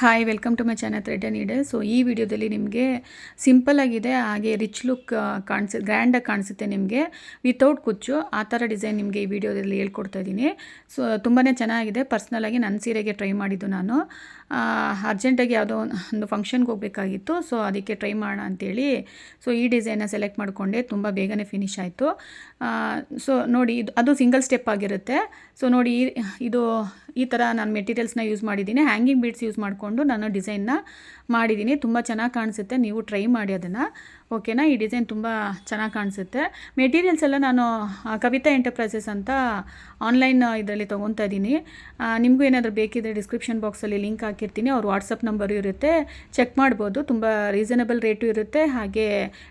Hi welcome to my channel and ಇಡೆ so ಈ ವಿಡಿಯೋದಲ್ಲಿ ನಿಮಗೆ ಸಿಂಪಲ್ ಆಗಿದೆ, ಹಾಗೆ ರಿಚ್ ಲುಕ್ ಕಾಣಿಸ್ ಗ್ರ್ಯಾಂಡಾಗಿ ಕಾಣಿಸುತ್ತೆ ನಿಮಗೆ. ವಿತೌಟ್ ಕುಚ್ಚು, ಆ ಥರ ಡಿಸೈನ್ ನಿಮಗೆ ಈ ವಿಡಿಯೋದಲ್ಲಿ ಹೇಳ್ಕೊಡ್ತಾ ಇದ್ದೀನಿ ಸೊ ತುಂಬಾ ಚೆನ್ನಾಗಿದೆ. ಪರ್ಸ್ನಲಾಗಿ ನನ್ನ ಸೀರೆಗೆ ಟ್ರೈ ಮಾಡಿದ್ದು ನಾನು. ಅರ್ಜೆಂಟಾಗಿ ಯಾವುದೋ ಒಂದು ಫಂಕ್ಷನ್ಗೆ ಹೋಗಬೇಕಾಗಿತ್ತು. ಸೊ ಅದಕ್ಕೆ ಟ್ರೈ ಮಾಡೋಣ ಅಂತೇಳಿ. ಸೊ ಈ ಡಿಸೈನ್ನ ಸೆಲೆಕ್ಟ್ ಮಾಡಿಕೊಂಡೆ. ತುಂಬ ಬೇಗನೆ ಫಿನಿಶ್ ಆಯಿತು. ಸೊ ನೋಡಿ, ಇದು, ಅದು ಸಿಂಗಲ್ ಸ್ಟೆಪ್ ಆಗಿರುತ್ತೆ. ಸೊ ನೋಡಿ, ಇದು, ಈ ಥರ ನಾನು ಮೆಟೀರಿಯಲ್ಸ್ನ ಯೂಸ್ ಮಾಡಿದ್ದೀನಿ. ಹ್ಯಾಂಗಿಂಗ್ ಬೀಡ್ಸ್ ಯೂಸ್ ಮಾಡಿಕೊಂಡು ನಾನು ಡಿಸೈನ್ನ ಮಾಡಿದ್ದೀನಿ. ತುಂಬ ಚೆನ್ನಾಗಿ ಕಾಣಿಸುತ್ತೆ. ನೀವು ಟ್ರೈ ಮಾಡಿ ಅದನ್ನು. ಓಕೆನಾ? ಈ ಡಿಸೈನ್ ತುಂಬ ಚೆನ್ನಾಗಿ ಕಾಣಿಸುತ್ತೆ. ಮೆಟೀರಿಯಲ್ಸ್ ಎಲ್ಲ ನಾನು ಕವಿತಾ ಎಂಟರ್ಪ್ರೈಸಸ್ ಅಂತ ಆನ್ಲೈನ್ ಇದರಲ್ಲಿ ತೊಗೊತಾ ಇದ್ದೀನಿ. ನಿಮಗೂ ಏನಾದರೂ ಬೇಕಿದ್ರೆ ಡಿಸ್ಕ್ರಿಪ್ಷನ್ ಬಾಕ್ಸಲ್ಲಿ ಲಿಂಕ್ ಹಾಕಿರ್ತೀನಿ. ಅವ್ರ ವಾಟ್ಸಪ್ ನಂಬರು ಇರುತ್ತೆ. ಚೆಕ್ ಮಾಡ್ಬೋದು. ತುಂಬ ರೀಸನಬಲ್ ರೇಟು ಇರುತ್ತೆ. ಹಾಗೆ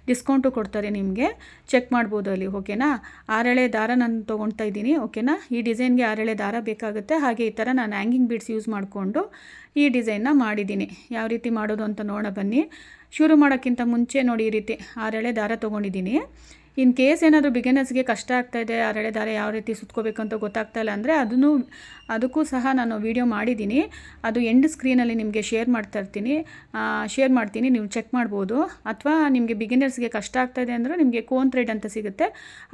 ಡಿಸ್ಕೌಂಟು ಕೊಡ್ತಾರೆ ನಿಮಗೆ. ಚೆಕ್ ಮಾಡ್ಬೋದು ಅಲ್ಲಿ, ಓಕೆನಾ? ಆರಳೆ ದಾರ ನಾನು ತೊಗೊಳ್ತಾ ಇದ್ದೀನಿ, ಓಕೆನಾ? ಈ ಡಿಸೈನ್ಗೆ ಆರಳೆ ದಾರ ಬೇಕಾಗುತ್ತೆ. ಹಾಗೆ ಈ ಥರ ನಾನು ಹ್ಯಾಂಗಿಂಗ್ ಬೀಡ್ಸ್ ಯೂಸ್ ಮಾಡಿಕೊಂಡು ಈ ಡಿಸೈನ್ನ ಮಾಡಿದ್ದೀನಿ. ಯಾವ ರೀತಿ ಮಾಡೋದು ಅಂತ ನೋಡೋಣ ಬನ್ನಿ. ಶುರು ಮಾಡೋಕ್ಕಿಂತ ಮುಂಚೆ ನೋಡಿ ಈ ರೀತಿ ಆರೆಳೆ ದಾರ ತೊಗೊಂಡಿದ್ದೀನಿ. ಇನ್ ಕೇಸ್ ಏನಾದರೂ ಬಿಗಿನರ್ಸ್ಗೆ ಕಷ್ಟ ಆಗ್ತಾ ಇದೆ, ಆರೆಳೆ ದಾರ ಯಾವ ರೀತಿ ಸುತ್ಕೋಬೇಕು ಅಂತ ಗೊತ್ತಾಗ್ತಾ ಇಲ್ಲ ಅಂದರೆ ಅದನ್ನು, ಅದಕ್ಕೂ ಸಹ ನಾನು ವಿಡಿಯೋ ಮಾಡಿದ್ದೀನಿ. ಅದು ಎಂಡ್ ಸ್ಕ್ರೀನಲ್ಲಿ ನಿಮಗೆ ಶೇರ್ ಮಾಡ್ತಾ ಇರ್ತೀನಿ. ಶೇರ್ ಮಾಡ್ತೀನಿ, ನೀವು ಚೆಕ್ ಮಾಡ್ಬೋದು. ಅಥವಾ ನಿಮಗೆ ಬಿಗಿನರ್ಸ್ಗೆ ಕಷ್ಟ ಆಗ್ತಾ ಇದೆ ಅಂದರೆ ನಿಮಗೆ ಕೋನ್ ಥ್ರೆಡ್ ಅಂತ ಸಿಗುತ್ತೆ.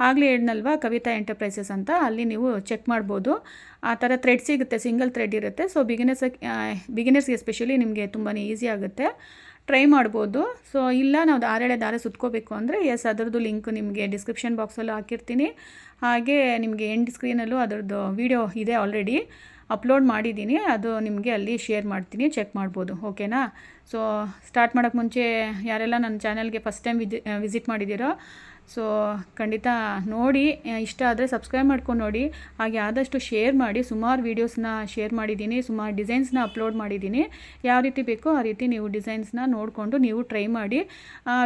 ಆಗಲೇ ಹೇಳಿದ್ನಲ್ವ ಕವಿತಾ ಎಂಟರ್ಪ್ರೈಸಸ್ ಅಂತ, ಅಲ್ಲಿ ನೀವು ಚೆಕ್ ಮಾಡ್ಬೋದು. ಆ ಥರ ಥ್ರೆಡ್ ಸಿಗುತ್ತೆ ಸಿಂಗಲ್ ಥ್ರೆಡ್ ಇರುತ್ತೆ. ಸೊ ಬಿಗಿನರ್ಸ್ ಬಿಗಿನರ್ಸ್ಗೆ ಎಸ್ಪೆಷಲಿ ನಿಮಗೆ ತುಂಬಾ ಈಸಿ ಆಗುತ್ತೆ. ಟ್ರೈ ಮಾಡ್ಬೋದು. ಸೊ ಇಲ್ಲ, ನಾವು ದಾರೆಳೆ ದಾರ ಸುತ್ಕೋಬೇಕು ಅಂದರೆ ಎಸ್ ಅದರದ್ದು ಲಿಂಕ್ ನಿಮಗೆ ಡಿಸ್ಕ್ರಿಪ್ಷನ್ ಬಾಕ್ಸಲ್ಲೂ ಹಾಕಿರ್ತೀನಿ. ಹಾಗೆ ನಿಮಗೆ ಎಂಡ್ ಸ್ಕ್ರೀನಲ್ಲೂ ಅದರದ್ದು ವಿಡಿಯೋ ಇದೆ ಆಲ್ರೆಡಿ ಅಪ್ಲೋಡ್ ಮಾಡಿದ್ದೀನಿ. ಅದು ನಿಮಗೆ ಅಲ್ಲಿ ಶೇರ್ ಮಾಡ್ತೀನಿ ಚೆಕ್ ಮಾಡ್ಬೋದು. ಓಕೆನಾ ಸೊ ಸ್ಟಾರ್ಟ್ ಮಾಡೋಕ್ಕೆ ಮುಂಚೆ ಯಾರೆಲ್ಲ ನನ್ನ ಚಾನಲ್ಗೆ ಫಸ್ಟ್ ಟೈಮ್ ವಿಜಿ ವಿಸಿಟ್ ಮಾಡಿದ್ದೀರೋ ಸೊ ಖಂಡಿತ ನೋಡಿ ಇಷ್ಟ ಆದರೆ ಸಬ್ಸ್ಕ್ರೈಬ್ ಮಾಡ್ಕೊಂಡು ನೋಡಿ. ಹಾಗೆ ಆದಷ್ಟು ಶೇರ್ ಮಾಡಿ, ಸುಮಾರು ವೀಡಿಯೋಸ್ನ ಶೇರ್ ಮಾಡಿದ್ದೀನಿ, ಸುಮಾರು ಡಿಸೈನ್ಸ್ನ ಅಪ್ಲೋಡ್ ಮಾಡಿದ್ದೀನಿ. ಯಾವ ರೀತಿ ಬೇಕೋ ಆ ರೀತಿ ನೀವು ಡಿಸೈನ್ಸ್ನ ನೋಡಿಕೊಂಡು ನೀವು ಟ್ರೈ ಮಾಡಿ.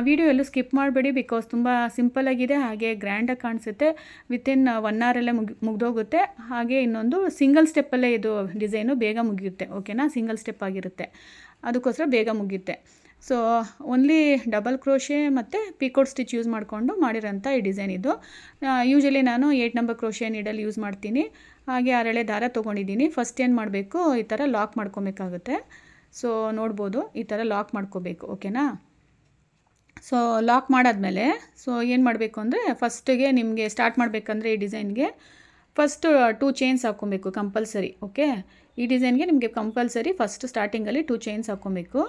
ವಿಡಿಯೋ ಎಲ್ಲೂ ಸ್ಕಿಪ್ ಮಾಡಬೇಡಿ ಬಿಕಾಸ್ ತುಂಬ ಸಿಂಪಲ್ಲಾಗಿದೆ ಹಾಗೆ ಗ್ರ್ಯಾಂಡಾಗಿ ಕಾಣಿಸುತ್ತೆ. ವಿತಿನ್ ಒನ್ ಅವರಲ್ಲೇ ಮುಗಿ, ಮುಗ್ದೋಗುತ್ತೆ. ಹಾಗೆ ಇನ್ನೊಂದು ಸಿಂಗಲ್ ಸ್ಟೆಪ್ಪಲ್ಲೇ ಇದು ಡಿಸೈನು ಬೇಗ ಮುಗಿಯುತ್ತೆ. ಓಕೆನಾ ಸಿಂಗಲ್ ಸ್ಟೆಪ್ ಆಗಿರುತ್ತೆ. ಅದಕ್ಕೋಸ್ಕರ ಬೇಗ ಮುಗಿಯುತ್ತೆ. ಸೊ ಓನ್ಲಿ ಡಬಲ್ ಕ್ರೋಶೆ ಮತ್ತು ಪಿಕೋಟ್ ಸ್ಟಿಚ್ ಯೂಸ್ ಮಾಡಿಕೊಂಡು ಮಾಡಿರೋಂಥ ಈ ಡಿಸೈನ್ ಇದು. ಯೂಶಲಿ ನಾನು ಏಯ್ಟ್ ನಂಬರ್ ಕ್ರೋಶೆ ನೀಡಲ್ಲಿ ಯೂಸ್ ಮಾಡ್ತೀನಿ. ಹಾಗೆ ಅರಳೆ ದಾರ ತೊಗೊಂಡಿದ್ದೀನಿ. ಫಸ್ಟ್ ಏನು ಮಾಡಬೇಕು? ಈ ಥರ ಲಾಕ್ ಮಾಡ್ಕೊಬೇಕಾಗುತ್ತೆ. ಸೊ ನೋಡ್ಬೋದು. ಈ ಥರ ಲಾಕ್ ಮಾಡ್ಕೋಬೇಕು. ಓಕೆನಾ ಸೊ ಲಾಕ್ ಮಾಡಾದಮೇಲೆ ಸೊ ಏನು ಮಾಡಬೇಕು ಅಂದರೆ ಫಸ್ಟಿಗೆ ನಿಮಗೆ ಸ್ಟಾರ್ಟ್ ಮಾಡಬೇಕಂದ್ರೆ ಈ ಡಿಸೈನ್ಗೆ ಫಸ್ಟು ಟೂ ಚೈನ್ಸ್ ಹಾಕ್ಕೊಬೇಕು ಕಂಪಲ್ಸರಿ ಓಕೆ ಈ ಡಿಸೈನ್ಗೆ ನಿಮಗೆ ಕಂಪಲ್ಸರಿ ಫಸ್ಟ್ ಸ್ಟಾರ್ಟಿಂಗಲ್ಲಿ ಟೂ ಚೈನ್ಸ್ ಹಾಕ್ಕೊಬೇಕು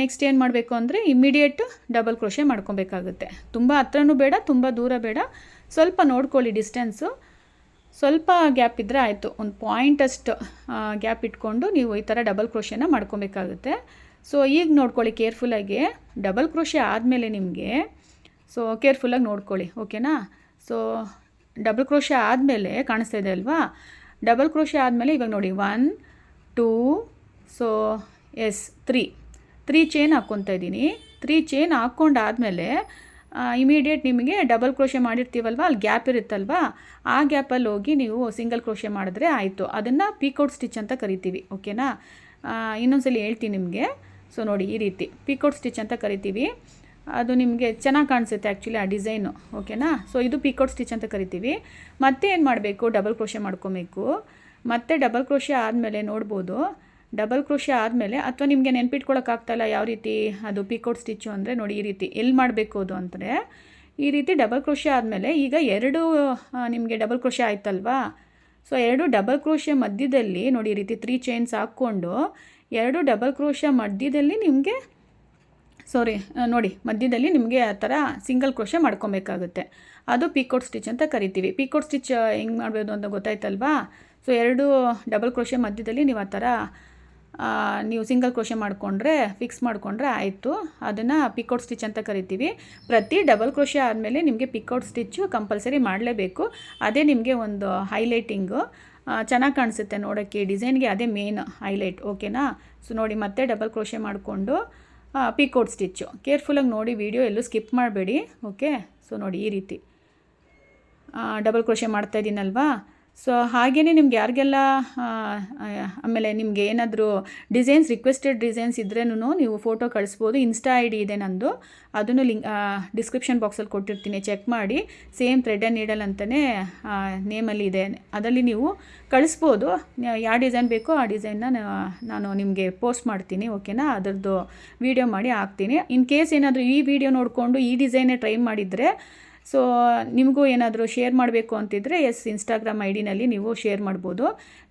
ನೆಕ್ಸ್ಟ್ ಏನು ಮಾಡಬೇಕು ಅಂದರೆ ಇಮ್ಮಿಡಿಯೇಟ್ ಡಬಲ್ ಕ್ರೋಶೆ ಮಾಡ್ಕೊಬೇಕಾಗುತ್ತೆ. ತುಂಬ ಹತ್ರನೂ ಬೇಡ, ತುಂಬ ದೂರ ಬೇಡ. ಸ್ವಲ್ಪ ನೋಡ್ಕೊಳ್ಳಿ ಡಿಸ್ಟೆನ್ಸು ಸ್ವಲ್ಪ ಗ್ಯಾಪ್ ಇದ್ದರೆ ಆಯಿತು. ಒಂದು ಪಾಯಿಂಟ್ ಅಷ್ಟು ಗ್ಯಾಪ್ ಇಟ್ಕೊಂಡು ನೀವು ಈ ಥರ ಡಬಲ್ ಕ್ರೋಶೆನ ಮಾಡ್ಕೊಬೇಕಾಗುತ್ತೆ. ಸೊ ಈಗ ನೋಡ್ಕೊಳ್ಳಿ ಕೇರ್ಫುಲ್ಲಾಗಿ ಡಬಲ್ ಕ್ರೋಶೆ ಆದಮೇಲೆ ನಿಮಗೆ ಸೊ ಕೇರ್ಫುಲ್ಲಾಗಿ ನೋಡ್ಕೊಳ್ಳಿ ಓಕೆನಾ ಸೊ ಡಬಲ್ ಕ್ರೋಶೆ ಆದಮೇಲೆ ಕಾಣಿಸ್ತಾ ಇದೆ ಅಲ್ವಾ? ಡಬಲ್ ಕ್ರೋಶೆ ಆದಮೇಲೆ ಇವಾಗ ನೋಡಿ one two so S three three chain ಹಾಕ್ಕೊತಾ ಇದ್ದೀನಿ. ತ್ರೀ ಚೈನ್ ಹಾಕ್ಕೊಂಡಾದಮೇಲೆ ಇಮಿಡಿಯೇಟ್ ನಿಮಗೆ ಡಬಲ್ ಕ್ರೋಶೆ ಮಾಡಿರ್ತೀವಲ್ವ? ಅಲ್ಲಿ ಗ್ಯಾಪ್ ಇರುತ್ತಲ್ವಾ? ಆ ಗ್ಯಾಪಲ್ಲಿ ಹೋಗಿ ನೀವು ಸಿಂಗಲ್ ಕ್ರೋಶೆ ಮಾಡಿದ್ರೆ ಆಯಿತು. ಅದನ್ನು ಪೀಕೌಟ್ ಸ್ಟಿಚ್ ಅಂತ ಕರಿತೀವಿ. ಓಕೆನಾ ಇನ್ನೊಂದ್ಸಲಿ ಹೇಳ್ತೀನಿ ನಿಮಗೆ. ಸೊ ನೋಡಿ ಈ ರೀತಿ ಪೀಕೌಟ್ ಸ್ಟಿಚ್ ಅಂತ ಕರಿತೀವಿ. ಅದು ನಿಮಗೆ ಚೆನ್ನಾಗಿ ಕಾಣಿಸುತ್ತೆ ಆ್ಯಕ್ಚುಲಿ ಆ ಡಿಸೈನು ಓಕೆನಾ ಸೊ ಇದು ಪೀಕೌಟ್ ಸ್ಟಿಚ್ ಅಂತ ಕರಿತೀವಿ. ಮತ್ತೆ ಏನು ಮಾಡಬೇಕು? ಡಬಲ್ ಕ್ರೋಶೆ ಮಾಡ್ಕೊಬೇಕು. ಮತ್ತೆ ಡಬಲ್ ಕ್ರೋಶೆ ಆದಮೇಲೆ ನೋಡ್ಬೋದು. ಡಬಲ್ ಕ್ರೋಶೆ ಆದಮೇಲೆ ಅಥವಾ ನಿಮಗೆ ನೆನ್ಪಿಟ್ಕೊಳಕ್ಕಾಗ್ತಾಯಿಲ್ಲ ಯಾವ ರೀತಿ ಅದು ಪಿಕೋಟ್ ಸ್ಟಿಚ್ಚು ಅಂದರೆ ನೋಡಿ ಈ ರೀತಿ ಎಲ್ಲಿ ಮಾಡಬೇಕು ಅದು ಅಂದರೆ ಈ ರೀತಿ ಡಬಲ್ ಕ್ರೋಶೆ ಆದಮೇಲೆ ಈಗ ಎರಡು ನಿಮಗೆ ಡಬಲ್ ಕ್ರೋಶೆ ಆಯ್ತಲ್ವಾ? ಸೊ ಎರಡು ಡಬಲ್ ಕ್ರೋಶೆ ಮಧ್ಯದಲ್ಲಿ ನೋಡಿ ಈ ರೀತಿ ತ್ರೀ ಚೈನ್ಸ್ ಹಾಕ್ಕೊಂಡು ಎರಡು ಡಬಲ್ ಕ್ರೋಶೆ ಮಧ್ಯದಲ್ಲಿ ನಿಮಗೆ ಸಾರಿ ನೋಡಿ ಮಧ್ಯದಲ್ಲಿ ನಿಮಗೆ ಆ ಥರ ಸಿಂಗಲ್ ಕ್ರೋಶೆ ಮಾಡ್ಕೊಬೇಕಾಗುತ್ತೆ. ಅದು ಪಿಕೋಟ್ ಸ್ಟಿಚ್ ಅಂತ ಕರಿತೀವಿ. ಪಿಕೋಟ್ ಸ್ಟಿಚ್ ಹೆಂಗೆ ಮಾಡ್ಬೋದು ಅಂತ ಗೊತ್ತಾಯ್ತಲ್ವಾ? ಸೊ ಎರಡು ಡಬಲ್ ಕ್ರೋಶೆ ಮಧ್ಯದಲ್ಲಿ ನೀವು ಆ ಥರ ನೀವು ಸಿಂಗಲ್ ಕ್ರೋಶೆ ಮಾಡಿಕೊಂಡ್ರೆ ಫಿಕ್ಸ್ ಮಾಡಿಕೊಂಡ್ರೆ ಆಯಿತು. ಅದನ್ನು ಪಿಕೌಟ್ ಸ್ಟಿಚ್ ಅಂತ ಕರಿತೀವಿ. ಪ್ರತಿ ಡಬಲ್ ಕ್ರೋಶೆ ಆದಮೇಲೆ ನಿಮಗೆ ಪಿಕೌಟ್ ಸ್ಟಿಚ್ಚು ಕಂಪಲ್ಸರಿ ಮಾಡಲೇಬೇಕು. ಅದೇ ನಿಮಗೆ ಒಂದು ಹೈಲೈಟಿಂಗು ಚೆನ್ನಾಗಿ ಕಾಣಿಸುತ್ತೆ ನೋಡೋಕ್ಕೆ ಡಿಸೈನ್ಗೆ ಅದೇ ಮೇನ್ ಹೈಲೈಟ್ ಓಕೆನಾ ಸೊ ನೋಡಿ ಮತ್ತೆ ಡಬಲ್ ಕ್ರೋಶೆ ಮಾಡಿಕೊಂಡು ಪಿಕೌಟ್ ಸ್ಟಿಚ್ಚು ಕೇರ್ಫುಲ್ಲಾಗಿ ನೋಡಿ ವಿಡಿಯೋ ಎಲ್ಲೂ ಸ್ಕಿಪ್ ಮಾಡಬೇಡಿ ಓಕೆ ಸೊ ನೋಡಿ ಈ ರೀತಿ. ಡಬಲ್ ಕ್ರೋಶೆ ಮಾಡ್ತಾ ಇದ್ದೀನಲ್ವಾ ಸೊ ಹಾಗೆಯೇ ನಿಮ್ಗೆ ಯಾರಿಗೆಲ್ಲ ಆಮೇಲೆ ನಿಮಗೆ ಏನಾದರೂ ಡಿಸೈನ್ಸ್ ರಿಕ್ವೆಸ್ಟೆಡ್ ಡಿಸೈನ್ಸ್ ಇದ್ರೇನು ನೀವು ಫೋಟೋ ಕಳಿಸ್ಬೋದು. ಇನ್ಸ್ಟಾ ಐ ಡಿ ಇದೆ ನಂದು. ಅದನ್ನು ಲಿಂಕ್ ಡಿಸ್ಕ್ರಿಪ್ಷನ್ ಬಾಕ್ಸಲ್ಲಿ ಕೊಟ್ಟಿರ್ತೀನಿ. ಚೆಕ್ ಮಾಡಿ. ಸೇಮ್ ಥ್ರೆಡ್ ಆ್ಯಂಡ್ ನೀಡಲ್ ಅಂತಲೇ ನೇಮಲ್ಲಿ ಇದೆ. ಅದರಲ್ಲಿ ನೀವು ಕಳಿಸ್ಬೋದು. ಯಾವ ಡಿಸೈನ್ ಬೇಕೋ ಆ ಡಿಸೈನ್ನ ನಾನು ನಿಮಗೆ ಪೋಸ್ಟ್ ಮಾಡ್ತೀನಿ ಓಕೆನಾ ಅದರದ್ದು ವೀಡಿಯೋ ಮಾಡಿ ಹಾಕ್ತೀನಿ. ಇನ್ ಕೇಸ್ ಏನಾದರೂ ಈ ವಿಡಿಯೋ ನೋಡಿಕೊಂಡು ಈ ಡಿಸೈನೇ ಟ್ರೈ ಮಾಡಿದರೆ ಸೊ ನಿಮಗೂ ಏನಾದರೂ ಶೇರ್ ಮಾಡಬೇಕು ಅಂತಿದ್ರೆ ಎಸ್ ಇನ್ಸ್ಟಾಗ್ರಾಮ್ ಐ ಡಿನಲ್ಲಿ ನೀವು ಶೇರ್ ಮಾಡ್ಬೋದು.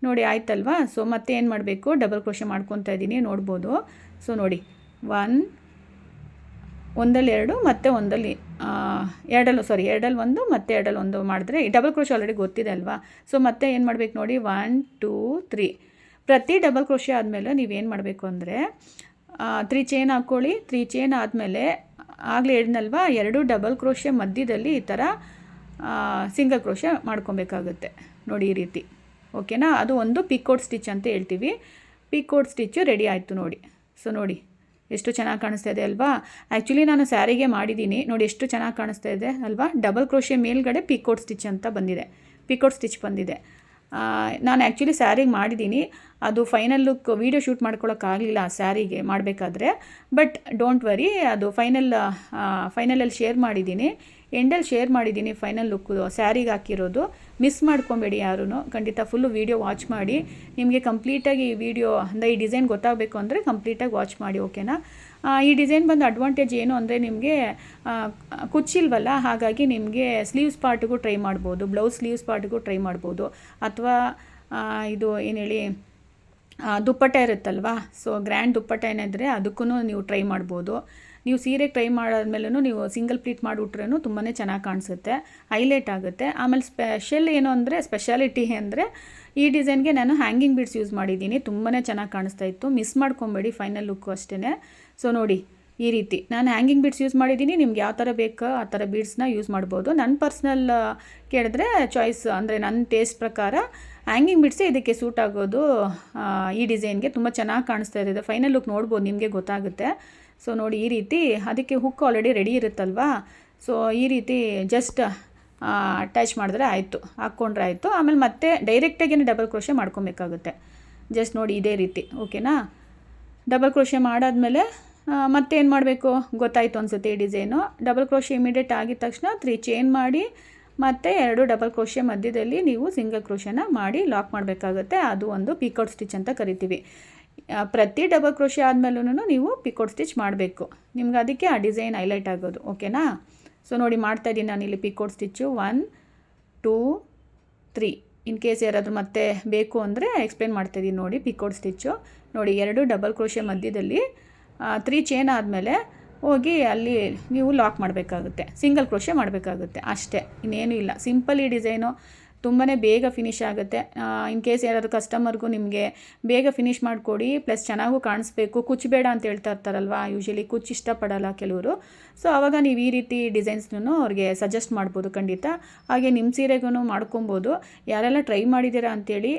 ನೋಡಿ, ಆಯ್ತಲ್ವಾ? ಸೊ ಮತ್ತೆ ಏನು ಮಾಡಬೇಕು? ಡಬಲ್ ಕ್ರೋಶೆ ಮಾಡ್ಕೊತಾ ಇದ್ದೀನಿ ನೋಡ್ಬೋದು. ಸೊ ನೋಡಿ ಒನ್ ಒಂದಲ್ಲಿ ಎರಡು, ಮತ್ತು ಒಂದಲ್ಲಿ ಎರಡಲ್ಲೂ ಸಾರಿ ಎರಡಲ್ಲಿ ಒಂದು, ಮತ್ತು ಎರಡಲ್ಲಿ ಒಂದು ಮಾಡಿದ್ರೆ ಡಬಲ್ ಕ್ರೋಶೆ ಆಲ್ರೆಡಿ ಗೊತ್ತಿದೆ ಅಲ್ವಾ? ಸೊ ಮತ್ತೆ ಏನು ಮಾಡಬೇಕು ನೋಡಿ ಒನ್ ಟೂ ತ್ರೀ ಪ್ರತಿ ಡಬಲ್ ಕ್ರೋಶೆ ಆದಮೇಲೆ ನೀವೇನು ಮಾಡಬೇಕು ಅಂದರೆ ತ್ರೀ ಚೈನ್ ಹಾಕ್ಕೊಳ್ಳಿ ತ್ರೀ ಚೈನ್ ಆದಮೇಲೆ ಆಗಲೇ ಹೇಳಿದ್ನಲ್ವ, ಎರಡು ಡಬಲ್ ಕ್ರೋಶೆ ಮಧ್ಯದಲ್ಲಿ ಈ ಥರ ಸಿಂಗಲ್ ಕ್ರೋಶೆ ಮಾಡ್ಕೊಬೇಕಾಗುತ್ತೆ. ನೋಡಿ ಈ ರೀತಿ. ಓಕೆನಾ ಅದು ಒಂದು ಪಿಕೋಡ್ ಸ್ಟಿಚ್ ಅಂತ ಹೇಳ್ತೀವಿ. ಪಿಕೋಡ್ ಸ್ಟಿಚ್ಚು ರೆಡಿ ಆಯಿತು ನೋಡಿ. ಸೊ ನೋಡಿ, ಎಷ್ಟು ಚೆನ್ನಾಗಿ ಕಾಣಿಸ್ತಾ ಇದೆ ಅಲ್ವಾ? ಆ್ಯಕ್ಚುಲಿ ನಾನು ಸ್ಯಾರಿಗೆ ಮಾಡಿದ್ದೀನಿ. ನೋಡಿ ಎಷ್ಟು ಚೆನ್ನಾಗಿ ಕಾಣಿಸ್ತಾ ಇದೆ ಅಲ್ವಾ? ಡಬಲ್ ಕ್ರೋಶೆ ಮೇಲ್ಗಡೆ ಪಿಕೋಡ್ ಸ್ಟಿಚ್ ಅಂತ ಬಂದಿದೆ. ಪಿಕೋಡ್ ಸ್ಟಿಚ್ ಬಂದಿದೆ. ನಾನು ಆ್ಯಕ್ಚುಲಿ ಸ್ಯಾರಿಗೆ ಮಾಡಿದ್ದೀನಿ. ಅದು ಫೈನಲ್ ಲುಕ್ ವೀಡಿಯೋ ಶೂಟ್ ಮಾಡ್ಕೊಳ್ಳೋಕ್ಕಾಗಲಿಲ್ಲ ಆ ಸ್ಯಾರಿಗೆ ಮಾಡಬೇಕಾದ್ರೆ. ಬಟ್ ಡೋಂಟ್ ವರಿ ಅದು ಫೈನಲ್ ಫೈನಲಲ್ಲಿ ಶೇರ್ ಮಾಡಿದ್ದೀನಿ. ಎಂಡಲ್ಲಿ ಶೇರ್ ಮಾಡಿದ್ದೀನಿ ಫೈನಲ್ ಲುಕ್ ಸ್ಯಾರಿಗೆ ಹಾಕಿರೋದು. ಮಿಸ್ ಮಾಡ್ಕೊಬೇಡಿ ಯಾರೂ ಖಂಡಿತ ಫುಲ್ಲು ವೀಡಿಯೋ ವಾಚ್ ಮಾಡಿ. ನಿಮಗೆ ಕಂಪ್ಲೀಟಾಗಿ ಈ ವಿಡಿಯೋ ಅಂದರೆ ಈ ಡಿಸೈನ್ ಗೊತ್ತಾಗಬೇಕು ಅಂದರೆ ಕಂಪ್ಲೀಟಾಗಿ ವಾಚ್ ಮಾಡಿ ಓಕೆನಾ ಈ ಡಿಸೈನ್ ಬಂದು ಅಡ್ವಾಂಟೇಜ್ ಏನು ಅಂದರೆ ನಿಮಗೆ ಕುಚ್ಚಿಲ್ವಲ್ಲ ಹಾಗಾಗಿ ನಿಮಗೆ ಸ್ಲೀವ್ಸ್ ಪಾರ್ಟಿಗೂ ಟ್ರೈ ಮಾಡ್ಬೋದು, ಬ್ಲೌಸ್ ಸ್ಲೀವ್ಸ್ ಪಾರ್ಟಿಗೂ ಟ್ರೈ ಮಾಡ್ಬೋದು. ಅಥವಾ ಇದು ಏನು ಹೇಳಿ ದುಪ್ಪಟ್ಟೆ ಇರುತ್ತಲ್ವಾ, ಸೊ ಗ್ರ್ಯಾಂಡ್ ದುಪ್ಪಟ್ಟ ಏನಿದ್ರೆ ಅದಕ್ಕೂ ನೀವು ಟ್ರೈ ಮಾಡ್ಬೋದು. ನೀವು ಸೀರೆ ಟ್ರೈ ಮಾಡಾದ್ಮೇಲೂ ನೀವು ಸಿಂಗಲ್ ಪ್ಲೀಟ್ ಮಾಡಿಬಿಟ್ರೂ ತುಂಬಾ ಚೆನ್ನಾಗಿ ಕಾಣಿಸುತ್ತೆ, ಹೈಲೈಟ್ ಆಗುತ್ತೆ. ಆಮೇಲೆ ಸ್ಪೆಷಲ್ ಏನು ಅಂದರೆ, ಸ್ಪೆಷಾಲಿಟಿ ಅಂದರೆ, ಈ ಡಿಸೈನ್ಗೆ ನಾನು ಹ್ಯಾಂಗಿಂಗ್ ಬೀಡ್ಸ್ ಯೂಸ್ ಮಾಡಿದ್ದೀನಿ ತುಂಬಾ ಚೆನ್ನಾಗಿ ಕಾಣಿಸ್ತಾ ಇತ್ತು. ಮಿಸ್ ಮಾಡ್ಕೊಬೇಡಿ ಫೈನಲ್ ಲುಕ್ಕು ಅಷ್ಟೇ ಸೊ ನೋಡಿ, ಈ ರೀತಿ. ನಾನು ಹ್ಯಾಂಗಿಂಗ್ ಬೀಡ್ಸ್ ಯೂಸ್ ಮಾಡಿದ್ದೀನಿ. ನಿಮ್ಗೆ ಯಾವ ಥರ ಬೇಕೋ, ಆ ಥರ ಬೀಡ್ಸ್ನ ಯೂಸ್ ಮಾಡ್ಬೋದು. ನನ್ನ ಪರ್ಸ್ನಲ್ ಕೇಳಿದ್ರೆ ಚಾಯ್ಸ್ ಅಂದರೆ ನನ್ನ ಟೇಸ್ಟ್ ಪ್ರಕಾರ ಹ್ಯಾಂಗಿಂಗ್ ಬಿಡ್ಸೇ ಇದಕ್ಕೆ ಸೂಟ್ ಆಗೋದು ಈ ಡಿಸೈನ್ಗೆ ತುಂಬ ಚೆನ್ನಾಗಿ ಕಾಣಿಸ್ತಾ ಇದೆ. ಫೈನಲ್ ಲುಕ್ ನೋಡ್ಬೋದು, ನಿಮಗೆ ಗೊತ್ತಾಗುತ್ತೆ. ಸೊ ನೋಡಿ, ಈ ರೀತಿ ಅದಕ್ಕೆ ಹುಕ್ ಆಲ್ರೆಡಿ ರೆಡಿ ಇರುತ್ತಲ್ವಾ? ಸೊ ಈ ರೀತಿ ಜಸ್ಟ್ ಅಟ್ಯಾಚ್ ಮಾಡಿದ್ರೆ ಆಯಿತು, ಹಾಕ್ಕೊಂಡ್ರೆ ಆಯಿತು. ಆಮೇಲೆ ಮತ್ತೆ ಡೈರೆಕ್ಟಾಗೇನೆ ಡಬಲ್ ಕ್ರೋಶೆ ಮಾಡ್ಕೊಬೇಕಾಗುತ್ತೆ. ಜಸ್ಟ್ ನೋಡಿ, ಇದೇ ರೀತಿ ಓಕೆನಾ ಡಬಲ್ ಕ್ರೋಶೆ ಮಾಡಾದಮೇಲೆ ಮತ್ತೆ ಏನು ಮಾಡಬೇಕು? ಗೊತ್ತಾಯಿತು ಅನಿಸುತ್ತೆ ಈ ಡಿಸೈನು. ಡಬಲ್ ಕ್ರೋಶೆ ಇಮಿಡಿಯೇಟ್ ಆಗಿದ ತಕ್ಷಣ ತ್ರೀ ಚೈನ್ ಮಾಡಿ, ಮತ್ತು ಎರಡು ಡಬಲ್ ಕ್ರೋಶೆ ಮಧ್ಯದಲ್ಲಿ ನೀವು ಸಿಂಗಲ್ ಕ್ರೋಶೆನ ಮಾಡಿ ಲಾಕ್ ಮಾಡಬೇಕಾಗುತ್ತೆ. ಅದು ಒಂದು ಪಿಕೌಟ್ ಸ್ಟಿಚ್ ಅಂತ ಕರಿತೀವಿ. ಪ್ರತಿ ಡಬಲ್ ಕ್ರೋಶೆ ಆದಮೇಲೂ ನೀವು ಪಿಕೌಟ್ ಸ್ಟಿಚ್ ಮಾಡಬೇಕು. ನಿಮ್ಗೆ ಅದಕ್ಕೆ ಆ ಡಿಸೈನ್ ಹೈಲೈಟ್ ಆಗೋದು ಓಕೆನಾ ಸೊ ನೋಡಿ ಮಾಡ್ತಾ ಇದ್ದೀನಿ ನಾನು ಇಲ್ಲಿ picot stitch one two three in case ಯಾರಾದರೂ ಮತ್ತೆ ಬೇಕು ಅಂದರೆ ಎಕ್ಸ್ಪ್ಲೇನ್ ಮಾಡ್ತಾಯಿದ್ದೀನಿ ನೋಡಿ ಪಿಕೌಟ್ ಸ್ಟಿಚ್ಚು ನೋಡಿ ಎರಡು ಡಬಲ್ ಕ್ರೋಶೆ ಮಧ್ಯದಲ್ಲಿ ತ್ರೀ ಚೇನ್ ಆದಮೇಲೆ ಹೋಗಿ ಅಲ್ಲಿ ನೀವು ಲಾಕ್ ಮಾಡಬೇಕಾಗುತ್ತೆ. ಸಿಂಗಲ್ ಕ್ರೋಶೆ ಮಾಡಬೇಕಾಗುತ್ತೆ. ಅಷ್ಟೇ. ಇನ್ನೇನು ಇಲ್ಲ. ಸಿಂಪಲ್ ಈ ಡಿಸೈನು ತುಂಬಾ ಬೇಗ ಫಿನಿಶ್ ಆಗುತ್ತೆ. ಇನ್ ಕೇಸ್ ಯಾರಾದರೂ ಕಸ್ಟಮರ್ಗೂ ನಿಮಗೆ ಬೇಗ ಫಿನಿಶ್ ಮಾಡಿಕೊಡಿ ಪ್ಲಸ್ ಚೆನ್ನಾಗೂ ಕಾಣಿಸ್ಬೇಕು. ಕುಚ್ಚಬೇಡ ಅಂತ ಹೇಳ್ತಾ ಇರ್ತಾರಲ್ವ? ಯೂಶಲಿ ಕುಚ್ಚು ಇಷ್ಟಪಡಲ್ಲ ಕೆಲವರು. ಸೊ ಆವಾಗ ನೀವು ಈ ರೀತಿ ಡಿಸೈನ್ಸ್ನೂ ಅವ್ರಿಗೆ ಸಜೆಸ್ಟ್ ಮಾಡ್ಬೋದು ಖಂಡಿತ. ಹಾಗೆ ನಿಮ್ಮ ಸೀರೆಗೂ ಮಾಡ್ಕೊಬೋದು. ಯಾರೆಲ್ಲ ಟ್ರೈ ಮಾಡಿದ್ದೀರಾ ಅಂತೇಳಿ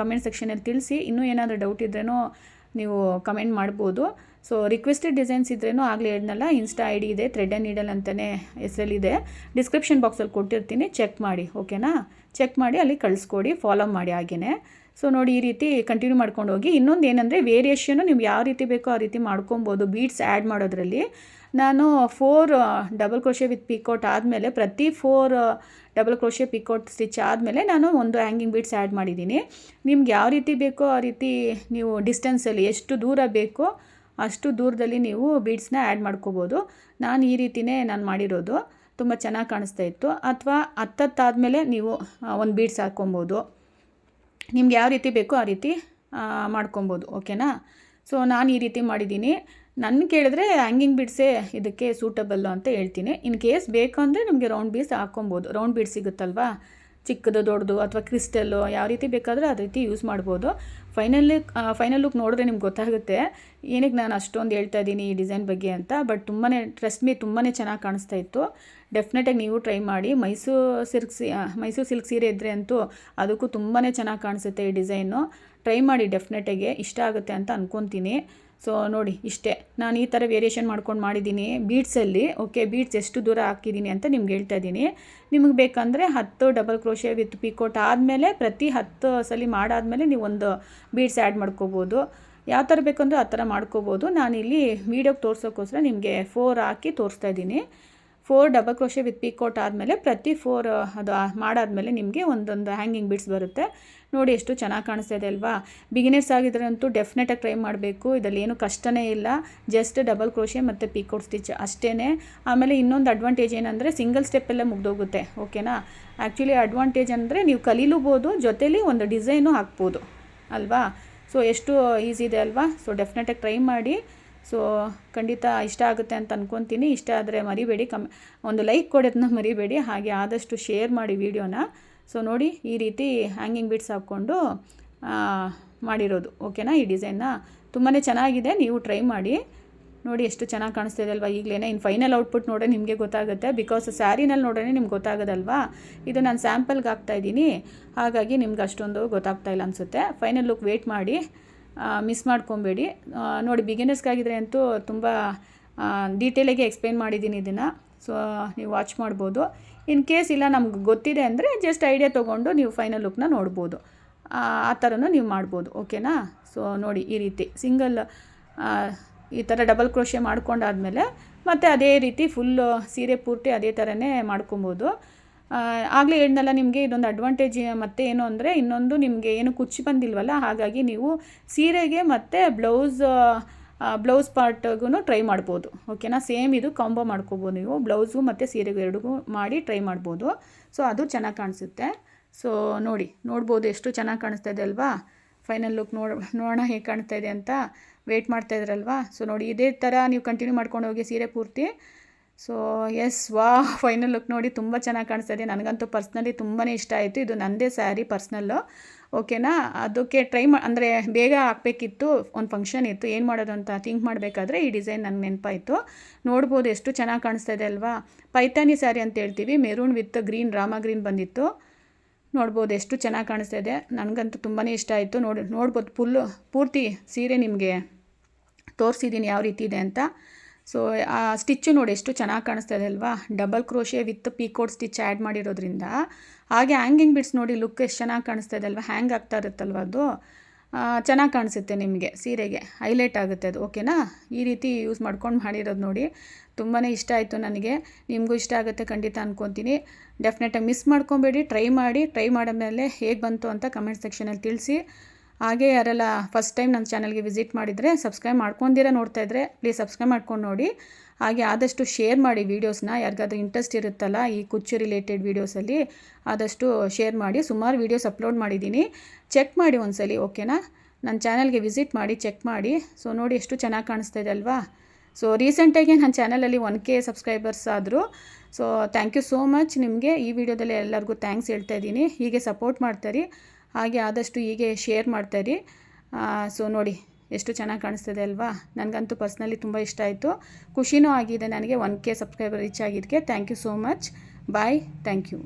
ಕಮೆಂಟ್ ಸೆಕ್ಷನಲ್ಲಿ ತಿಳಿಸಿ. ಇನ್ನೂ ಏನಾದರೂ ಡೌಟ್ ಇದ್ರೇನೋ ನೀವು ಕಮೆಂಟ್ ಮಾಡ್ಬೋದು. ಸೊ ರಿಕ್ವೆಸ್ಟೆಡ್ ಡಿಸೈನ್ಸ್ ಇದ್ರೇನು ಆಗಲೇ ಹೇಳಿದ್ನಲ್ಲ ಇನ್ಸ್ಟಾ ಐ ಡಿ ಇದೆ ಥ್ರೆಡ್ ಆ್ಯಂಡ್ ನೀಡಲ್ ಅಂತಲೇ ಹೆಸರಲ್ಲಿದೆ. ಡಿಸ್ಕ್ರಿಪ್ಷನ್ ಬಾಕ್ಸಲ್ಲಿ ಕೊಟ್ಟಿರ್ತೀನಿ ಚೆಕ್ ಮಾಡಿ ಓಕೆನಾ ಚೆಕ್ ಮಾಡಿ, ಅಲ್ಲಿ ಕಳಿಸ್ಕೊಡಿ ಫಾಲೋ ಮಾಡಿ ಹಾಗೆಯೇ ಸೊ ನೋಡಿ ಈ ರೀತಿ ಕಂಟಿನ್ಯೂ ಮಾಡ್ಕೊಂಡು ಹೋಗಿ. ಇನ್ನೊಂದು ಏನಂದರೆ ವೇರಿಯೇಷನ್ನು ನೀವು ಯಾವ ರೀತಿ ಬೇಕೋ ಆ ರೀತಿ ಮಾಡ್ಕೊಬೋದು ಬೀಟ್ಸ್ ಆ್ಯಡ್ ಮಾಡೋದ್ರಲ್ಲಿ. ನಾನು four double crochet with picot ಆದಮೇಲೆ ಪ್ರತಿ four double crochet picot stitch ಆದಮೇಲೆ ನಾನು ಒಂದು ಹ್ಯಾಂಗಿಂಗ್ ಬೀಡ್ಸ್ ಆ್ಯಡ್ ಮಾಡಿದ್ದೀನಿ. ನಿಮ್ಗೆ ಯಾವ ರೀತಿ ಬೇಕೋ ಆ ರೀತಿ ನೀವು ಡಿಸ್ಟೆನ್ಸಲ್ಲಿ ಎಷ್ಟು ದೂರ ಬೇಕೋ ಅಷ್ಟು ದೂರದಲ್ಲಿ ನೀವು ಬೀಡ್ಸ್ನ ಆ್ಯಡ್ ಮಾಡ್ಕೋಬೋದು. ನಾನು ಈ ರೀತಿನೇ ನಾನು ಮಾಡಿರೋದು. ತುಂಬ ಚೆನ್ನಾಗಿ ಕಾಣಿಸ್ತಾ ಇತ್ತು. ಅಥವಾ ಹತ್ತತ್ತಾದಮೇಲೆ ನೀವು ಒಂದು ಬೀಡ್ಸ್ ಹಾಕ್ಕೊಬೋದು ನಿಮ್ಗೆ ಯಾವ ರೀತಿ ಬೇಕೋ ಆ ರೀತಿ ಮಾಡ್ಕೊಬೋದು. ಓಕೆನಾ ಸೊ ನಾನು ಈ ರೀತಿ ಮಾಡಿದ್ದೀನಿ. ನನ್ನ ಕೇಳಿದ್ರೆ ಹ್ಯಾಂಗಿಂಗ್ ಬಿಡ್ಸೇ ಇದಕ್ಕೆ ಸೂಟಬಲ್ಲು ಅಂತ ಹೇಳ್ತೀನಿ. ಇನ್ ಕೇಸ್ ಬೇಕು ಅಂದರೆ ನಿಮಗೆ ರೌಂಡ್ ಬೀಡ್ಸ್ ಹಾಕ್ಕೊಬೋದು. ರೌಂಡ್ ಬೀಡ್ಸ್ ಸಿಗುತ್ತಲ್ವಾ? ಚಿಕ್ಕದು, ದೊಡ್ಡದು ಅಥವಾ ಕ್ರಿಸ್ಟಲ್ಲು ಯಾವ ರೀತಿ ಬೇಕಾದರೂ ಅದೇ ರೀತಿ ಯೂಸ್ ಮಾಡ್ಬೋದು. ಫೈನಲ್ ಫೈನಲ್ ಲುಕ್ ನೋಡಿದ್ರೆ ನಿಮ್ಗೆ ಗೊತ್ತಾಗುತ್ತೆ. ಏನಕ್ಕೆ ನಾನು ಅಷ್ಟೊಂದು ಹೇಳ್ತಾ ಇದ್ದೀನಿ ಈ ಡಿಸೈನ್ ಬಗ್ಗೆ ಅಂತ. ಬಟ್ ತುಂಬಾ ಟ್ರಸ್ಟ್ ಮೀ ತುಂಬಾ ಚೆನ್ನಾಗಿ ಕಾಣಿಸ್ತಾ ಇತ್ತು. ಡೆಫಿನೆಟಾಗಿ ನೀವು ಟ್ರೈ ಮಾಡಿ. ಮೈಸೂರು ಸಿಲ್ಕ್ ಸಿ ಮೈಸೂರು ಸಿಲ್ಕ್ ಸೀರೆ ಇದ್ದರೆ ಅಂತೂ ಅದಕ್ಕೂ ತುಂಬಾ ಚೆನ್ನಾಗಿ ಕಾಣಿಸುತ್ತೆ ಈ ಡಿಸೈನು ಟ್ರೈ ಮಾಡಿ ಡೆಫಿನೆಟಾಗಿ ಇಷ್ಟ ಆಗುತ್ತೆ ಅಂತ ಅಂದ್ಕೊತೀನಿ ಸೊ ನೋಡಿ, ಇಷ್ಟೇ. ನಾನು ಈ ಥರ ವೇರಿಯೇಷನ್ ಮಾಡ್ಕೊಂಡು ಮಾಡಿದ್ದೀನಿ ಬೀಡ್ಸಲ್ಲಿ ಓಕೆ ಬೀಡ್ಸ್ ಎಷ್ಟು ದೂರ ಹಾಕಿದ್ದೀನಿ ಅಂತ ನಿಮ್ಗೆ ಹೇಳ್ತಾ ಇದ್ದೀನಿ. ನಿಮಗೆ ಬೇಕಂದರೆ ಹತ್ತು ಡಬಲ್ ಕ್ರೋಶೆ ವಿತ್ ಪಿಕೋಟ್ ಆದಮೇಲೆ ಪ್ರತಿ ಹತ್ತು ಸಲ ಮಾಡಾದಮೇಲೆ ನೀವು ಒಂದು ಬೀಡ್ಸ್ ಆ್ಯಡ್ ಮಾಡ್ಕೋಬೋದು. ಯಾವ ಥರ ಬೇಕಂದ್ರೆ ಆ ಥರ ಮಾಡ್ಕೋಬೋದು. ನಾನಿಲ್ಲಿ ವೀಡಿಯೋಗೆ ತೋರ್ಸೋಕ್ಕೋಸ್ಕರ ನಿಮಗೆ ಫೋರ್ ಹಾಕಿ ತೋರಿಸ್ತಾ ಇದ್ದೀನಿ. Four double crochet with picot ಆದಮೇಲೆ ಪ್ರತಿ ಫೋರ್ ಅದು ಮಾಡಾದಮೇಲೆ ನಿಮಗೆ ಒಂದೊಂದು ಹ್ಯಾಂಗಿಂಗ್ ಬಿಡ್ಸ್ ಬರುತ್ತೆ. ನೋಡಿ ಎಷ್ಟು ಚೆನ್ನಾಗಿ ಕಾಣಿಸ್ತಾ ಇದೆ ಅಲ್ವಾ? ಬಿಗಿನರ್ಸ್ ಆಗಿದ್ರೆ ಅಂತೂ ಡೆಫಿನೆಟಾಗಿ ಟ್ರೈ ಮಾಡಬೇಕು. ಇದರಲ್ಲಿ ಏನು ಕಷ್ಟನೇ ಇಲ್ಲ. ಜಸ್ಟ್ ಡಬಲ್ ಕ್ರೋಶೆ ಮತ್ತು ಪಿಕೋಟ್ ಸ್ಟಿಚ್ ಅಷ್ಟೇ ಆಮೇಲೆ ಇನ್ನೊಂದು ಅಡ್ವಾಂಟೇಜ್ ಏನಂದರೆ ಸಿಂಗಲ್ ಸ್ಟೆಪ್ಪಲ್ಲೇ ಮುಗ್ದೋಗುತ್ತೆ. ಓಕೆನಾ ಆ್ಯಕ್ಚುಲಿ ಅಡ್ವಾಂಟೇಜ್ ಅಂದರೆ ನೀವು ಕಲೀಲೂಬೋದು, ಜೊತೇಲಿ ಒಂದು ಡಿಸೈನು ಹಾಕ್ಬೋದು. ಅಲ್ವಾ? ಸೊ ಎಷ್ಟು ಈಸಿ ಇದೆ ಅಲ್ವಾ? ಸೊ ಡೆಫಿನೆಟಾಗಿ ಟ್ರೈ ಮಾಡಿ. ಸೊ ಖಂಡಿತ ಇಷ್ಟ ಆಗುತ್ತೆ ಅಂತ ಅನ್ಕೊತೀನಿ. ಇಷ್ಟ ಆದರೆ ಮರಿಬೇಡಿ. ಕಮ್, ಒಂದು ಲೈಕ್ ಕೊಡೋದನ್ನ ಮರಿಬೇಡಿ. ಹಾಗೆ ಆದಷ್ಟು ಶೇರ್ ಮಾಡಿ ವಿಡಿಯೋನ ಸೊ ನೋಡಿ ಈ ರೀತಿ ಹ್ಯಾಂಗಿಂಗ್ ಬಿಟ್ಸ್ ಹಾಕ್ಕೊಂಡು ಮಾಡಿರೋದು. ಓಕೆನಾ ಈ ಡಿಸೈನ್ನ ತುಂಬಾ ಚೆನ್ನಾಗಿದೆ. ನೀವು ಟ್ರೈ ಮಾಡಿ. ನೋಡಿ ಎಷ್ಟು ಚೆನ್ನಾಗಿ ಕಾಣಿಸ್ತಿದೆ ಅಲ್ವಾ? ಈಗಲೇ ಇನ್ನು ಫೈನಲ್ ಔಟ್ಪುಟ್ ನೋಡೋ ನಿಮಗೆ ಗೊತ್ತಾಗುತ್ತೆ. ಬಿಕಾಸ್ ಸ್ಯಾರಿನಲ್ಲಿ ನೋಡೋಣ ನಿಮ್ಗೆ ಗೊತ್ತಾಗೋದಲ್ವಾ? ಇದು ನಾನು ಸ್ಯಾಂಪಲ್ಗೆ ಹಾಕ್ತಾಯಿದ್ದೀನಿ ಹಾಗಾಗಿ ನಿಮ್ಗೆ ಅಷ್ಟೊಂದು ಗೊತ್ತಾಗ್ತಾ ಇಲ್ಲ ಅನಿಸುತ್ತೆ. ಫೈನಲ್ ಲುಕ್ ವೇಟ್ ಮಾಡಿ. ಮಿಸ್ ಮಾಡ್ಕೊಬೇಡಿ. ನೋಡಿ ಬಿಗಿನರ್ಸ್ಗಾಗಿದ್ರೆ ಅಂತೂ ತುಂಬ ಡೀಟೇಲಾಗಿ ಎಕ್ಸ್ಪ್ಲೇನ್ ಮಾಡಿದ್ದೀನಿ ಇದನ್ನು. ಸೊ ನೀವು ವಾಚ್ ಮಾಡ್ಬೋದು. ಇನ್ ಕೇಸ್ ಇಲ್ಲ ನಮ್ಗೆ ಗೊತ್ತಿದೆ ಅಂದರೆ ಜಸ್ಟ್ ಐಡಿಯಾ ತೊಗೊಂಡು ನೀವು ಫೈನಲ್ ಲುಕ್ನ ನೋಡ್ಬೋದು. ಆ ಥರನೂ ನೀವು ಮಾಡ್ಬೋದು. ಓಕೆನಾ ಸೊ ನೋಡಿ, ಈ ರೀತಿ ಸಿಂಗಲ್ ಈ ಥರ ಡಬಲ್ ಕ್ರೋಶೆ ಮಾಡ್ಕೊಂಡಾದಮೇಲೆ ಮತ್ತು ಅದೇ ರೀತಿ ಫುಲ್ಲು ಸೀರೆ ಪೂರ್ತಿ ಅದೇ ಥರನೇ ಮಾಡ್ಕೊಬೋದು. ಆಗಲೇ ಹೇಳಿದ್ನಲ್ಲ ನಿಮಗೆ ಇದೊಂದು ಅಡ್ವಾಂಟೇಜ್ ಮತ್ತು ಏನು ಅಂದರೆ ಇನ್ನೊಂದು ನಿಮಗೆ ಏನು ಕುಚ್ಚಿ ಬಂದಿಲ್ವಲ್ಲ, ಹಾಗಾಗಿ ನೀವು ಸೀರೆಗೆ ಮತ್ತು ಬ್ಲೌಸ್ ಬ್ಲೌಸ್ ಪಾರ್ಟ್ಗೂ ಟ್ರೈ ಮಾಡ್ಬೋದು. ಓಕೆನಾ ಸೇಮ್ ಇದು ಕಾಂಬೋ ಮಾಡ್ಕೋಬೋದು ನೀವು. ಬ್ಲೌಸು ಮತ್ತು ಸೀರೆಗೂ ಎರಡಿಗೂ ಮಾಡಿ ಟ್ರೈ ಮಾಡ್ಬೋದು. ಸೊ ಅದು ಚೆನ್ನಾಗಿ ಕಾಣಿಸುತ್ತೆ. ಸೊ ನೋಡಿ, ನೋಡ್ಬೋದು ಎಷ್ಟು ಚೆನ್ನಾಗಿ ಕಾಣಿಸ್ತಾ ಇದೆ ಅಲ್ವಾ? ಫೈನಲ್ ಲುಕ್ ನೋಡ್, ನೋಡೋಣ ಹೇಗೆ ಕಾಣಿಸ್ತಾ ಇದೆ ಅಂತ ವೆಯ್ಟ್ ಮಾಡ್ತಾ ಇದ್ರಲ್ವಾ? ಸೊ ನೋಡಿ, ಇದೇ ಥರ ನೀವು ಕಂಟಿನ್ಯೂ ಮಾಡ್ಕೊಂಡು ಹೋಗಿ ಸೀರೆ ಪೂರ್ತಿ ಸೊ ಎಸ್ ವಾ ಫೈನಲ್ ಲುಕ್ ನೋಡಿ ತುಂಬ ಚೆನ್ನಾಗಿ ಕಾಣಿಸ್ತಾ ಇದೆ. ನನಗಂತೂ ಪರ್ಸ್ನಲಿ ತುಂಬಾ ಇಷ್ಟ ಆಯಿತು. ಇದು ನನ್ನದೇ ಸ್ಯಾರಿ ಪರ್ಸ್ನಲ್ಲು ಓಕೆನಾ ಅದಕ್ಕೆ ಟ್ರೈ ಮಾ ಅಂದರೆ ಬೇಗ ಹಾಕಬೇಕಿತ್ತು. ಒಂದು ಫಂಕ್ಷನ್ ಇತ್ತು. ಏನು ಮಾಡೋದು ಅಂತ ಥಿಂಕ್ ಮಾಡಬೇಕಾದ್ರೆ ಈ ಡಿಸೈನ್ ನನಗೆ ನೆನಪಾಯಿತು. ನೋಡ್ಬೋದು ಎಷ್ಟು ಚೆನ್ನಾಗಿ ಕಾಣಿಸ್ತಾ ಇದೆ ಅಲ್ವಾ? ಪೈತಾನಿ ಸ್ಯಾರಿ ಅಂತ ಹೇಳ್ತೀವಿ. Maroon with green Rama green ಬಂದಿತ್ತು. ನೋಡ್ಬೋದು ಎಷ್ಟು ಚೆನ್ನಾಗಿ ಕಾಣಿಸ್ತಾ ಇದೆ. ನನಗಂತೂ ತುಂಬಾ ಇಷ್ಟ ಆಯಿತು. ನೋಡಿ ನೋಡ್ಬೋದು ಫುಲ್ಲು ಪೂರ್ತಿ ಸೀರೆ ನಿಮಗೆ ತೋರಿಸಿದ್ದೀನಿ ಯಾವ ರೀತಿ ಇದೆ ಅಂತ. ಸೊ ಆ ಸ್ಟಿಚ್ಚು ನೋಡಿ ಎಷ್ಟು ಚೆನ್ನಾಗಿ ಕಾಣಿಸ್ತಾ ಇದೆ ಅಲ್ವಾ? Double crochet with picot stitch add ಮಾಡಿರೋದ್ರಿಂದ. ಹಾಗೆ ಹ್ಯಾಂಗಿಂಗ್ ಬಿಡ್ಸ್ ನೋಡಿ ಲುಕ್ ಎಷ್ಟು ಚೆನ್ನಾಗಿ ಕಾಣಿಸ್ತಾ ಇದೆ ಅಲ್ವಾ? ಹ್ಯಾಂಗ್ ಆಗ್ತಾ ಇರುತ್ತಲ್ವ ಅದು? ಚೆನ್ನಾಗಿ ಕಾಣಿಸುತ್ತೆ ನಿಮಗೆ ಸೀರೆಗೆ. ಹೈಲೈಟ್ ಆಗುತ್ತೆ ಅದು ಓಕೆನಾ ಈ ರೀತಿ ಯೂಸ್ ಮಾಡ್ಕೊಂಡು ಮಾಡಿರೋದು ನೋಡಿ ತುಂಬಾ ಇಷ್ಟ ಆಯಿತು ನನಗೆ. ನಿಮಗೂ ಇಷ್ಟ ಆಗುತ್ತೆ ಖಂಡಿತ ಅಂದ್ಕೊತೀನಿ ಡೆಫಿನೆಟಾಗಿ ಮಿಸ್ ಮಾಡ್ಕೊಬೇಡಿ ಟ್ರೈ ಮಾಡಿ ಟ್ರೈ ಮಾಡಿದ್ಮೇಲೆ ಹೇಗೆ ಬಂತು ಅಂತ ಕಮೆಂಟ್ ಸೆಕ್ಷನಲ್ಲಿ ತಿಳಿಸಿ. ಹಾಗೆ ಯಾರೆಲ್ಲ ಫಸ್ಟ್ ಟೈಮ್ ನನ್ನ ಚಾನಲ್ಗೆ ವಿಸಿಟ್ ಮಾಡಿದರೆ ಸಬ್ಸ್ಕ್ರೈಬ್ ಮಾಡ್ಕೊಂಡಿರ ನೋಡ್ತಾ ಇದ್ದರೆ ಪ್ಲೀಸ್ ಸಬ್ಸ್ಕ್ರೈಬ್ ಮಾಡ್ಕೊಂಡು ನೋಡಿ. ಹಾಗೆ ಆದಷ್ಟು ಶೇರ್ ಮಾಡಿ ವೀಡಿಯೋಸ್ನ ಯಾರಿಗಾದ್ರೂ ಇಂಟ್ರೆಸ್ಟ್ ಇರುತ್ತಲ್ಲ ಈ ಕುಚ್ಚು ರಿಲೇಟೆಡ್ ವೀಡಿಯೋಸಲ್ಲಿ ಆದಷ್ಟು ಶೇರ್ ಮಾಡಿ. ಸುಮಾರು ವೀಡಿಯೋಸ್ ಅಪ್ಲೋಡ್ ಮಾಡಿದ್ದೀನಿ ಚೆಕ್ ಮಾಡಿ ಒಂದ್ಸಲಿ ಓಕೆನಾ ನನ್ನ ಚಾನಲ್ಗೆ ವಿಸಿಟ್ ಮಾಡಿ ಚೆಕ್ ಮಾಡಿ. ಸೊ ನೋಡಿ ಎಷ್ಟು ಚೆನ್ನಾಗಿ ಕಾಣಿಸ್ತಾ ಇದೆ ಅಲ್ವಾ? ಸೊ ರೀಸೆಂಟಾಗಿ ನನ್ನ ಚಾನಲಲ್ಲಿ ಒನ್ ಕೆ ಸಬ್ಸ್ಕ್ರೈಬರ್ಸ್ ಆದರು. So thank you so much ನಿಮಗೆ ಈ ವಿಡಿಯೋದಲ್ಲಿ ಎಲ್ಲರಿಗೂ ಥ್ಯಾಂಕ್ಸ್ ಹೇಳ್ತಾ ಇದ್ದೀನಿ. ಹೀಗೆ ಸಪೋರ್ಟ್ ಮಾಡ್ತಾರೆ ಹಾಗೆ ಆದಷ್ಟು ಹೀಗೆ ಶೇರ್ ಮಾಡ್ತಾಯಿರಿ ಸೊ ನೋಡಿ, ಎಷ್ಟು ಚೆನ್ನಾಗಿ ಕಾಣಿಸ್ತಿದೆ ಅಲ್ವಾ? ನನಗಂತೂ ಪರ್ಸ್ನಲಿ ತುಂಬ ಇಷ್ಟ ಆಯಿತು. ಖುಷಿನೂ ಆಗಿದೆ ನನಗೆ. ಒನ್ ಕೆ ಸಬ್ಸ್ಕ್ರೈಬರ್ ರೀಚ್ ಆಗಿದ್ದಕ್ಕೆ. Thank you so much bye thank you